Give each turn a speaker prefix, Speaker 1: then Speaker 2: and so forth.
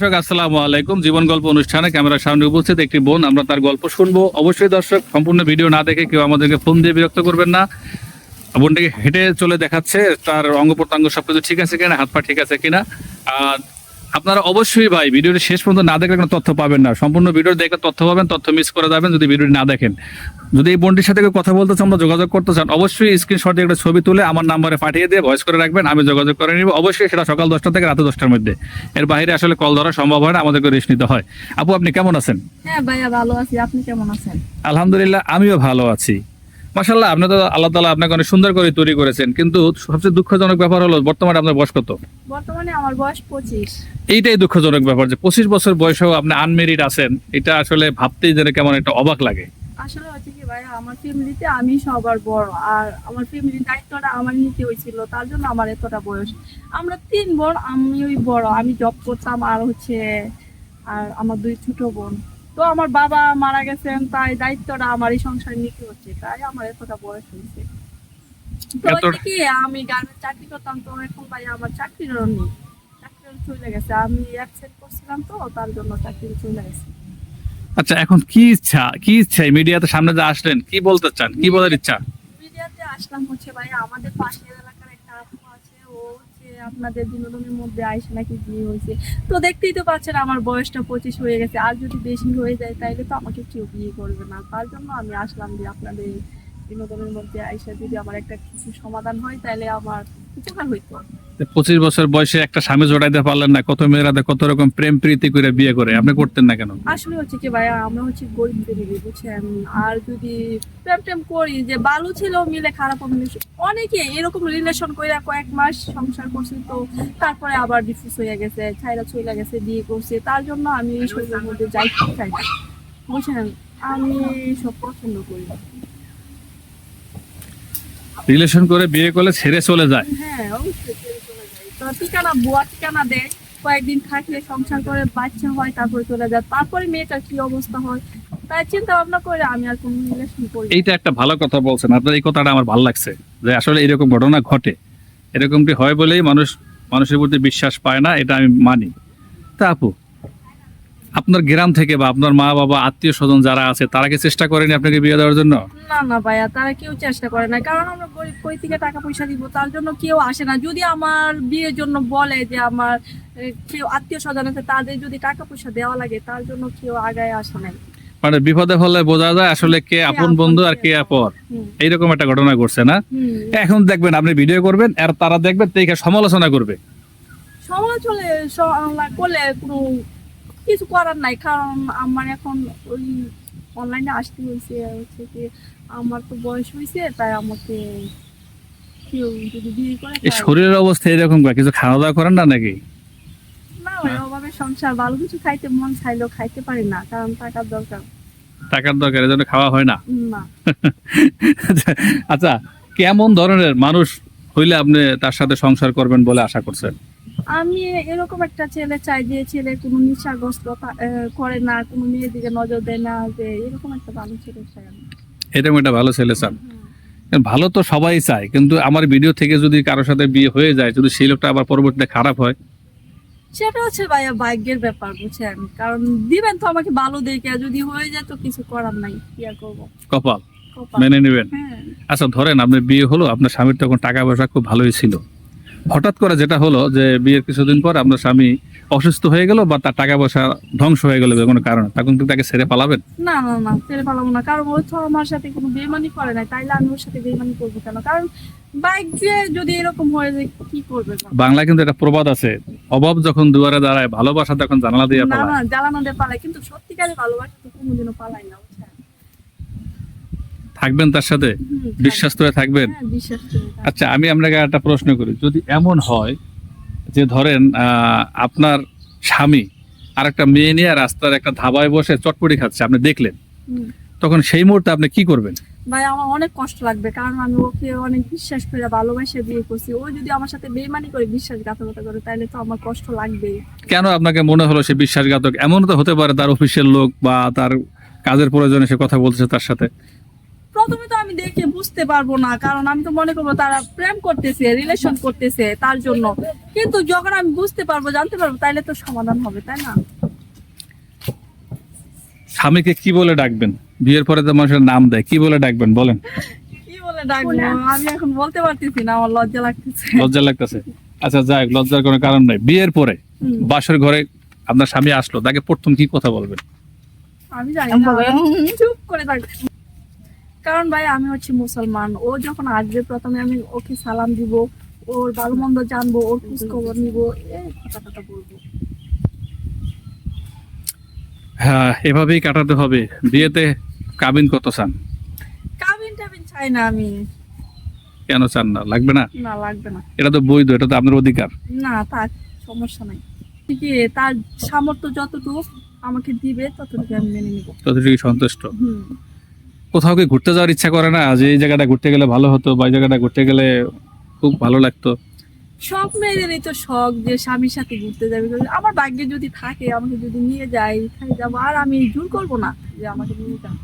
Speaker 1: দর্শক, আসসালামু আলাইকুম। জীবন গল্প অনুষ্ঠানে ক্যামেরার সামনে উপস্থিত একটি বোন, আমরা তার গল্প শুনব। অবশ্যই দর্শক, সম্পূর্ণ ভিডিও না দেখে কেউ আমাদেরকে ফোন দিয়ে বিরক্ত করবেন না। বোনটাকে হেঁটে চলে দেখাচ্ছে, তার অঙ্গ প্রত্যঙ্গ সবকিছু ঠিক আছে কিনা, হাত পা ঠিক আছে কিনা। আর আপনারা অবশ্যই ভাই ভিডিওটি শেষ পর্যন্ত না দেখলে কোনো তথ্য পাবেন না। সম্পূর্ণ ভিডিও দেখে তথ্য পাবেন তথ্য মিস করে যাবেন যদি ভিডিওটি না দেখেন। যদি এই বোনটির সাথে কেউ কথা বলতে চান বা যোগাযোগ করতে চান অবশ্যই স্ক্রিনশট দিয়ে একটা ছবি তুলে আমার নাম্বারে পাঠিয়ে দিয়ে ভয়েস করে রাখবেন আমি যোগাযোগ করে নিব। অবশ্যই সেটা সকাল দশটা থেকে রাতে দশটার মধ্যে। এর বাইরে আসলে কল ধরা সম্ভব হয় না আমাদেরকে রেস্ট নিতে হয়। আপু আপনি কেমন আছেন?
Speaker 2: হ্যাঁ ভাইয়া ভালো আছি আপনি কেমন আছেন?
Speaker 1: আলহামদুলিল্লাহ আমিও ভালো আছি। মাসাল্লাহ আপনি তো আল্লাহ তালা আপনাকে অনেক সুন্দর করে তৈরি করেছেন কিন্তু সবচেয়ে দুঃখজনক ব্যাপার হলো বর্তমানে আপনার বয়স কত?
Speaker 2: বর্তমানে আমার বয়স পঁচিশ।
Speaker 1: এইটাই দুঃখজনক ব্যাপার যে পঁচিশ বছর বয়সেও আপনি আনমেরিড আছেন এটা আসলে ভাবতেই যেন কেমন একটা অবাক লাগে।
Speaker 2: আসলে হচ্ছে কি ভাইয়া আমার ফ্যামিলিতে আমি সবার বড় আর আমার ফ্যামিলির দায়িত্বটা আমার নিতে হয়েছিল তার জন্য আমার এতটা বয়স। আমরা তিন বোন আমি ওই বড় আমি জব করতাম আর হচ্ছে আর আমার দুই ছোট বোন। তো আমার বাবা মারা গেছেন তাই দায়িত্বটা আমারই সংসার নিতে হচ্ছে তাই আমার এতটা বয়স হয়েছে। কি আমি গার্মেন্ট চাকরি করতাম তো এখন ভাই আমার চাকরিরও নেই। চাকরিও চলে গেছে আমি অ্যাবসেন্ট করছিলাম তো তার জন্য চাকরি চলে গেছে।
Speaker 1: আচ্ছা এখন কি ইচ্ছা কি ইচ্ছা? মিডিয়াতে সামনে যে আসলেন কি বলতে চান? কি বলার ইচ্ছা?
Speaker 2: মিডিয়াতে আসলাম হচ্ছে ভাই আমাদের পাশের এলাকার একটা আপু আছে ও হচ্ছে আপনাদের বিনোদনের মধ্যে আইসে নাকি বিয়ে হয়েছে? তো দেখতেই তো পাচ্ছেন আমার বয়সটা পঁচিশ হয়ে গেছে। আর যদি বেশি হয়ে যায়, তাইলে তো আমাকে কেউ বিয়ে করবে না। তার জন্য আমি আসলাম যে আপনাদের বিনোদনের মধ্যে আইসা যদি আমার একটা কিছু সমাধান হয় তাহলে আমার উপকার হইতো
Speaker 1: পঁচিশ বছর বয়সে একটা স্বামী জোড়াইতে পারলেন না কত মেয়েরা কত রকম প্রেম প্রীতি করে বিয়ে করে আপনি করতেন না কেন
Speaker 2: আসলে হচ্ছে কি ভাইয়া আমরা হচ্ছে গরিব ফ্যামিলি বুঝছেন আর যদি প্রেম টেম করি যে ভালো ছিল মিলে খারাপ। অনেকে এরকম রিলেশন করে কয়েক মাস সংসার করছে তো তারপরে আবার ডিফিউজ হয়ে গেছে ছাইরা চলে গেছে বিয়ে করছে তার জন্য আমি এই সবের মধ্যে চাই বুঝছেন আমি সব পছন্দ করি।
Speaker 1: রিলেশন করে বিয়ে করলে ছেড়ে চলে যায়।
Speaker 2: হ্যাঁ অবশ্যই ছেড়ে চলে যায়। তো ঠিকানা বুয়া ঠিকানা দেয় কয়েকদিন থাকলে সংসার করে বাচ্চা হয় তারপরে চলে যায়। তারপরে মেয়েটার কি অবস্থা হয়? তাই চিন্তা ভাবনা করে আমি আর কোনো রিলেশন করি।
Speaker 1: এইটা একটা ভালো কথা বলছেন। আপনার এই কথাটা আমার ভালো লাগছে যে আসলে এরকম ঘটনা ঘটে। এরকমটি হয় বলেই মানুষ মানুষের প্রতি বিশ্বাস পায় না এটা আমি মানি। তা আপু আপনার গ্রাম থেকে বা আপনার মা বাবা আত্মীয় স্বজন যারা আছে তারা কি চেষ্টা করেনি আপনাকে বিয়ে দেওয়ার জন্য?
Speaker 2: না না ভাইয়া তারা কেউ চেষ্টা করে না কারণ আমরা গরিব কই থেকে টাকা পয়সা দিব? তার জন্য কেউ আসে না। যদি আমার বিয়ের জন্য বলে যে আমার কেউ আত্মীয় স্বজন আছে তাদের যদি টাকা পয়সা দেওয়া লাগে তার জন্য কেউ আগায় আসে নাই।
Speaker 1: মানে বিপদে হলে বোঝা যায় আসলে কে আপন বন্ধু আর
Speaker 2: কে
Speaker 1: আপর এইরকম একটা ঘটনা ঘটছে না? এখন দেখবেন আপনি ভিডিও করবেন আর তারা দেখবেন সমালোচনা করবে।
Speaker 2: সমালোচলে স- করলে কোনো কিছু করার নাই কারণ আমার এখন ওই অনলাইনে আসতে হয়েছে হচ্ছে কি আমার তো বয়স হয়েছে তাই আমাকে কেউ যদি বিয়ে করে
Speaker 1: শরীরের অবস্থা এরকম কিছু খাওয়া দাওয়া করেন না নাকি?
Speaker 2: না ভাই অভাবে সংসার ভালো কিছু খাইতে মন চাইলেও খাইতে পারি না কারণ টাকার দরকার।
Speaker 1: টাকার দরকার এজন্য খাওয়া হয় না?
Speaker 2: না।
Speaker 1: আচ্ছা কেমন ধরনের মানুষ হইলে আপনি তার সাথে সংসার করবেন বলে আশা করছেন?
Speaker 2: আমি এরকম একটা ছেলে চাই যে ছেলে কোনো নিশাগ্রস্ত করে না কোনো মেয়ের দিকে নজর দেয় না যে এরকম একটা ভালো ছেলে চাই আমি।
Speaker 1: এরকম একটা ভালো ছেলে চান। ভালো তো সবাই চায় কিন্তু আমার ভিডিও থেকে যদি কারোর সাথে বিয়ে হয়ে যায় যদি সেই লোকটা আবার পরবর্তীতে খারাপ হয়?
Speaker 2: সেটা হচ্ছে ভাইয়া ভাগ্যের ব্যাপার বুঝছেন? কারণ দিবেন তো আমাকে ভালো দেখে যদি হয়ে যায় তো কিছু করার নাই কি আর করব?
Speaker 1: কপাল।
Speaker 2: কপাল।
Speaker 1: মেনে নেবেন।
Speaker 2: হ্যাঁ।
Speaker 1: আচ্ছা ধরেন আপনার বিয়ে হলো আপনার স্বামীর তখন টাকা পয়সা খুব ভালোই ছিল। হঠাৎ করে যেটা হলো যে বিয়ের কিছুদিন পর আপনার স্বামী অসুস্থ হয়ে গেল বা তার টাকা পয়সা ধ্বংস হয়ে গেল কোনো কারণে তখন কি তাকে ছেড়ে পালাবেন?
Speaker 2: না না না ছেড়ে পালাবো না। কারণ ও তো আমার সাথে কোনো বেমানি করে নাই তাইলে আমি ওর সাথে বেমানি করব কেন? কারণ বাইক যে যদি এরকম হয়ে যায় কি করবে না?
Speaker 1: বাংলা কিন্তু একটা প্রবাদ আছে অভাব যখন দুয়ারে দাঁড়ায় ভালোবাসা তখন জানালা দিয়ে পালায়
Speaker 2: না জ্বালানো দিয়ে পালাই কিন্তু সত্যিকারে ভালোবাসা তো কোনোদিনও পালাই না।
Speaker 1: থাকবেন তার সাথে? বিশ্বাস করে থাকবেন?
Speaker 2: হ্যাঁ বিশ্বাস করি তাই।
Speaker 1: আচ্ছা আমি আপনাকে একটা প্রশ্ন করি। যদি এমন হয় যে ধরেন আপনার স্বামী আর একটা মেয়ে নিয়ে রাস্তার একটা ধাবায় বসে চটপটি খাচ্ছে আপনি দেখলেন? তখন সেই মুহূর্তে আপনি কি করবেন?
Speaker 2: ভাই আমার অনেক কষ্ট লাগবে কারণ আমি ওকে অনেক বিশ্বাস করে ভালোবাসে বিয়ে করছি। ও যদি আমার সাথে বেমানি করে বিশ্বাসঘাতকতা করে তাহলে তো আমার কষ্ট লাগবেই।
Speaker 1: কেন আপনাকে মনে হলো সে বিশ্বাসঘাতক? এমন তো হতে পারে তার অফিসের লোক বা তার কাজের প্রয়োজনে সে কথা বলছে তার সাথে।
Speaker 2: প্রথমে তো আমি দেখে বুঝতে পারব না কারণ আমি তো মনে করব তারা প্রেম করতেছে রিলেশন করতেছে তার জন্য। কিন্তু যখন আমি বুঝতে পারব জানতে পারব তাইলে তো সমাধান হবে তাই না?
Speaker 1: স্বামীকে কি বলে ডাকবেন? বিয়ের পরে তো মানুষের নাম দেয় কি বলে ডাকবেন বলেন।
Speaker 2: কি বলে ডাকবো? আমি এখন বলতে পারতেছি না আমার লজ্জা লাগতেছে।
Speaker 1: লজ্জা লাগতেছে। আচ্ছা যাক লজ্জার কোনো কারণ নাই। বিয়ের পরে বাসর ঘরে আপনার স্বামী আসলো তাকে প্রথম কি কথা বলবেন?
Speaker 2: আমি জানি না। চুপ করে থাক। কারণ ভাই আমি হচ্ছে মুসলমান। ও যখন আসবে প্রথমে আমি ওকে সালাম দিব ওর ভালো মন্দ জানব ওর খোঁজ খবর নিব এই কথা বলব।
Speaker 1: হ্যাঁ এভাবেই কাটাতে হবে। বিয়েতে কাবিন কত চান?
Speaker 2: কাবিন টাবিন চাই না আমি।
Speaker 1: কেন চান না? লাগবে না?
Speaker 2: না লাগবে না।
Speaker 1: এটা তো বৈধ এটা তো আপনার অধিকার।
Speaker 2: না থাক সমস্যা নাই। ঠিকই তার সামর্থ্য যতটুকু আমাকে দিবে ততটুকু আমি মেনে নিব।
Speaker 1: ততটুকু সন্তুষ্ট।
Speaker 2: হুম।
Speaker 1: কোথাও কি ঘুরতে যাওয়ার ইচ্ছা করে না? যে এই জায়গাটা ঘুরতে গেলে ভালো হতো বা এই জায়গাটা ঘুরতে গেলে খুব ভালো লাগতো।
Speaker 2: সব মেয়েদেরই তো শখ যে স্বামীর সাথে ঘুরতে যাবে। আমার ভাগ্যে যদি থাকে, আমাকে যদি নিয়ে যায় যাব। আর আমি জোর করব না যে আমাকে নিয়ে যাও